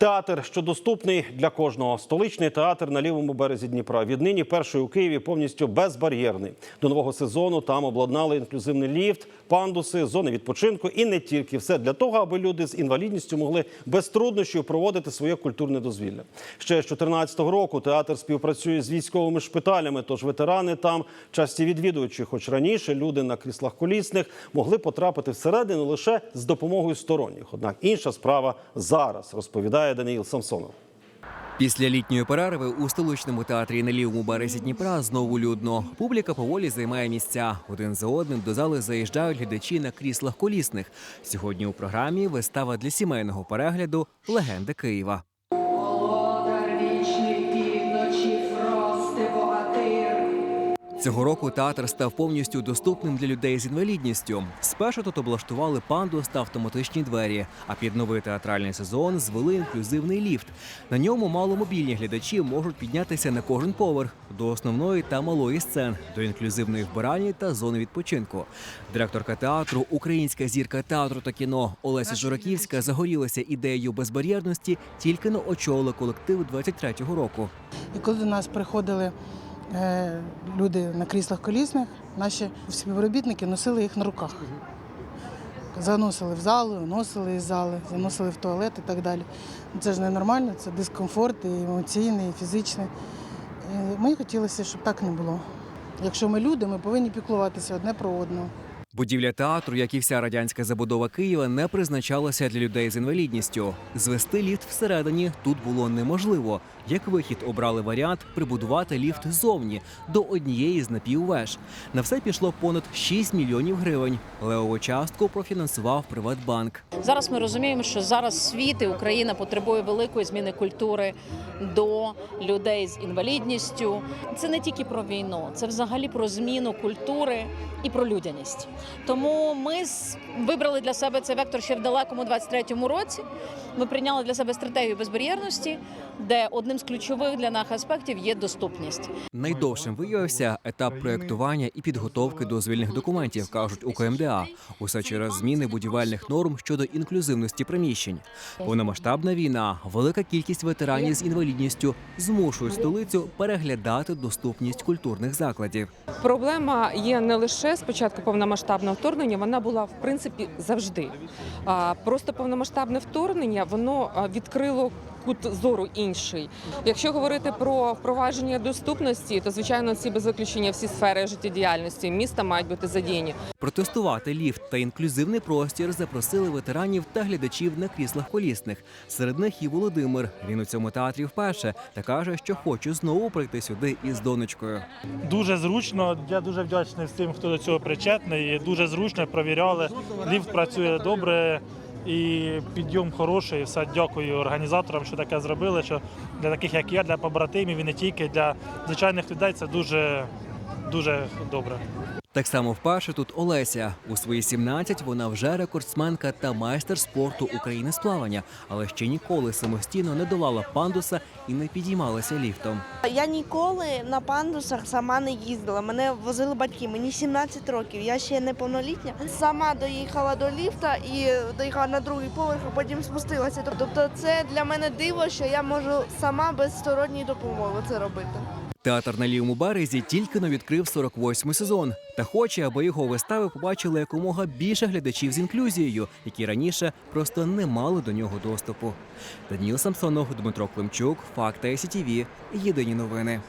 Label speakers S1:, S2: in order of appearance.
S1: Театр, що доступний для кожного. Столичний театр на лівому березі Дніпра. Віднині перший у Києві повністю безбар'єрний. До нового сезону там обладнали інклюзивний ліфт, пандуси, зони відпочинку і не тільки все для того, аби люди з інвалідністю могли без труднощів проводити своє культурне дозвілля. Ще з 2014 року театр співпрацює з військовими шпиталями, тож ветерани там часті відвідувачі. Хоч раніше люди на кріслах колісних могли потрапити всередину лише з допомогою сторонніх. Однак інша справа зараз розповідає Даниїл Самсонов.
S2: Після літньої перерви у столичному театрі на лівому березі Дніпра знову людно. Публіка поволі займає місця. Один за одним до зали заїжджають глядачі на кріслах колісних. Сьогодні у програмі вистава для сімейного перегляду Легенди Києва. Цього року театр став повністю доступним для людей з інвалідністю. Спершу тут облаштували пандус та автоматичні двері. А під новий театральний сезон звели інклюзивний ліфт. На ньому маломобільні глядачі можуть піднятися на кожен поверх до основної та малої сцен, до інклюзивної вбиральні та зони відпочинку. Директорка театру, українська зірка театру та кіно Олеся Жураківська загорілася ідеєю безбар'єрності, тільки но очолила колектив 23-го року.
S3: І коли до нас приходили люди на кріслах колісних, наші співробітники носили їх на руках. Заносили в залу, носили із зали, заносили в туалет і так далі. Це ж ненормально, це дискомфорт і емоційний, і фізичний. І ми хотілося, щоб так не було. Якщо ми люди, ми повинні піклуватися одне про одного.
S2: Будівля театру, як і вся радянська забудова Києва, не призначалася для людей з інвалідністю. Звести ліфт всередині тут було неможливо. Як вихід обрали варіант прибудувати ліфт ззовні до однієї з напіввеж. На все пішло понад 6 мільйонів гривень. Левову частку профінансував Приватбанк.
S4: Зараз ми розуміємо, що зараз світ і Україна потребує великої зміни культури до людей з інвалідністю. Це не тільки про війну, це взагалі про зміну культури і про людяність. Тому ми вибрали для себе цей вектор ще в далекому 23-му році. Ми прийняли для себе стратегію безбар'єрності, де одним з ключових для нас аспектів є доступність.
S2: Найдовшим виявився етап проєктування і підготовки дозвільних документів, кажуть у КМДА. Усе через зміни будівельних норм щодо інклюзивності приміщень. Повномасштабна війна, велика кількість ветеранів з інвалідністю змушують столицю переглядати доступність культурних закладів.
S5: Проблема є не лише з початку повномасштабного вторгнення, вона була в принципі завжди. Просто повномасштабне вторгнення воно відкрило кут зору інший. Якщо говорити про впровадження доступності, то звичайно ці без виключення всі сфери життєдіяльності міста мають бути задіяні.
S2: Протестувати ліфт та інклюзивний простір запросили ветеранів та глядачів на кріслах колісних. Серед них і Володимир. Він у цьому театрі вперше та каже, що хоче знову прийти сюди із донечкою.
S6: Дуже зручно. Я дуже вдячний всім, хто до цього причетний. Дуже зручно провіряли. Ліфт працює добре і підйом хороший. Все дякую організаторам, що таке зробили. Що для таких, як я, для побратимів і не тільки для звичайних людей це дуже дуже добре.
S2: Так само вперше тут Олеся. У свої 17 вона вже рекордсменка та майстер спорту України з плавання, але ще ніколи самостійно не долала пандуса і не підіймалася ліфтом.
S7: Я ніколи на пандусах сама не їздила. Мене возили батьки. Мені 17 років. Я ще неповнолітня. Сама доїхала до ліфта і доїхала на другий поверх, а потім спустилася. Тобто, це для мене диво, що я можу сама без сторонньої допомоги це робити.
S2: Театр на лівому березі тільки но відкрив 48-й сезон та хоче, аби його вистави побачили якомога більше глядачів з інклюзією, які раніше просто не мали до нього доступу. Даніл Самсонов, Дмитро Климчук, Факта СІТІВІ. Єдині новини.